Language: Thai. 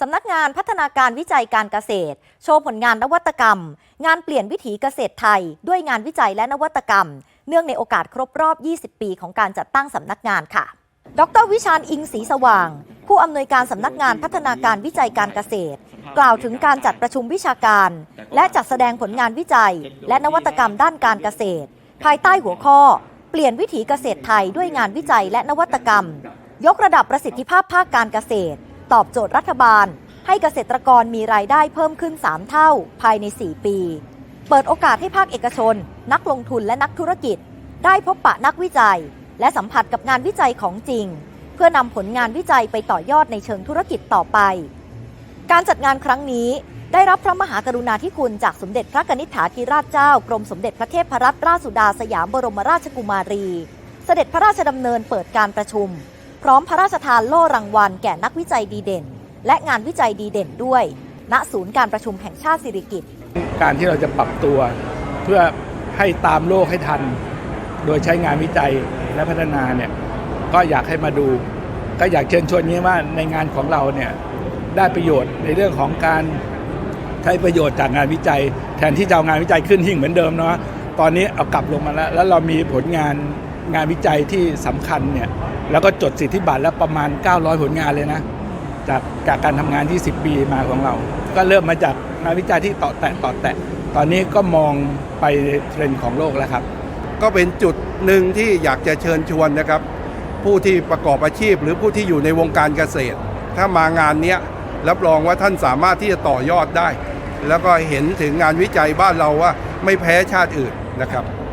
สำนักงานพัฒนาการวิจัยการเกษตร โชว์ผลงานนวัตกรรม งานเปลี่ยนวิถีเกษตรไทย ด้วยงานวิจัยและนวัตกรรม เนื่องในโอกาสครบรอบ 20 ปีของการจัดตั้งสำนักงานค่ะ ดรวิชาญอิงศรีสว่าง ผู้อำนวยการสำนักงานพัฒนาการวิจัยการเกษตร กล่าวถึงการจัดประชุมวิชาการ และจัดแสดงผลงานวิจัย และนวัตกรรมด้านการเกษตร ภายใต้หัวข้อ เปลี่ยนวิถีเกษตรไทย ด้วยงานวิจัยและนวัตกรรม ยกระดับประสิทธิภาพภาคการเกษตร ตอบโจทย์รัฐบาล ให้เกษตรกรมีรายได้เพิ่มขึ้น 3 เท่าภายใน 4 ปี เปิดโอกาสให้ภาคเอกชน นักลงทุนและนักธุรกิจ ได้พบปะนักวิจัย และสัมผัสกับงานวิจัยของจริง เพื่อนำผลงานวิจัยไปต่อยอดในเชิงธุรกิจต่อไป การจัดงานครั้งนี้ได้รับพระมหากรุณาธิคุณจากสมเด็จพระกนิษฐาธิราชเจ้ากรมสมเด็จพระเทพรัตนราชสุดาสยามบรมราชกุมารี เสด็จพระราชดำเนินเปิดการประชุม พร้อมพระราชทานโล่รางวัลแก่นักวิจัยดีเด่น และงานวิจัยดีเด่นด้วย ณศูนย์การประชุมแห่งชาติสิริกิติ์การที่เราจะปรับตัวเพื่อให้ตามโลกให้ทัน โดยใช้งานวิจัยและพัฒนาเนี่ยก็อยากให้มาดู ก็อยากเชิญชวนนี้ว่าในงานของเราเนี่ยได้ประโยชน์ในเรื่องของการใช้ประโยชน์จากงานวิจัย แทนที่จะเอางานวิจัยขึ้นหิ่งเหมือนเดิมเนาะตอนนี้เอากลับลงมาแล้ว แล้วเรามีผลงาน งานวิจัยที่สำคัญเนี่ยแล้วก็จดสิทธิบัตรแล้วประมาณ 900 ผลงานเลยนะ จากจากการทำงานที่10ปีมาของเรา ก็เริ่มมาจากงานวิจัยที่ต่อแตะต่อแตะ ตอนนี้ก็มองไปเทรนด์ของโลกแล้วครับ ก็เป็นจุดหนึ่งที่อยากจะเชิญชวนนะครับ ผู้ที่ประกอบอาชีพ หรือผู้ที่อยู่ในวงการเกษตร ถ้ามางานเนี้ยรับรองว่าท่านสามารถที่จะต่อยอดได้ แล้วก็เห็นถึงงานวิจัยบ้านเราว่าไม่แพ้ชาติอื่นนะครับ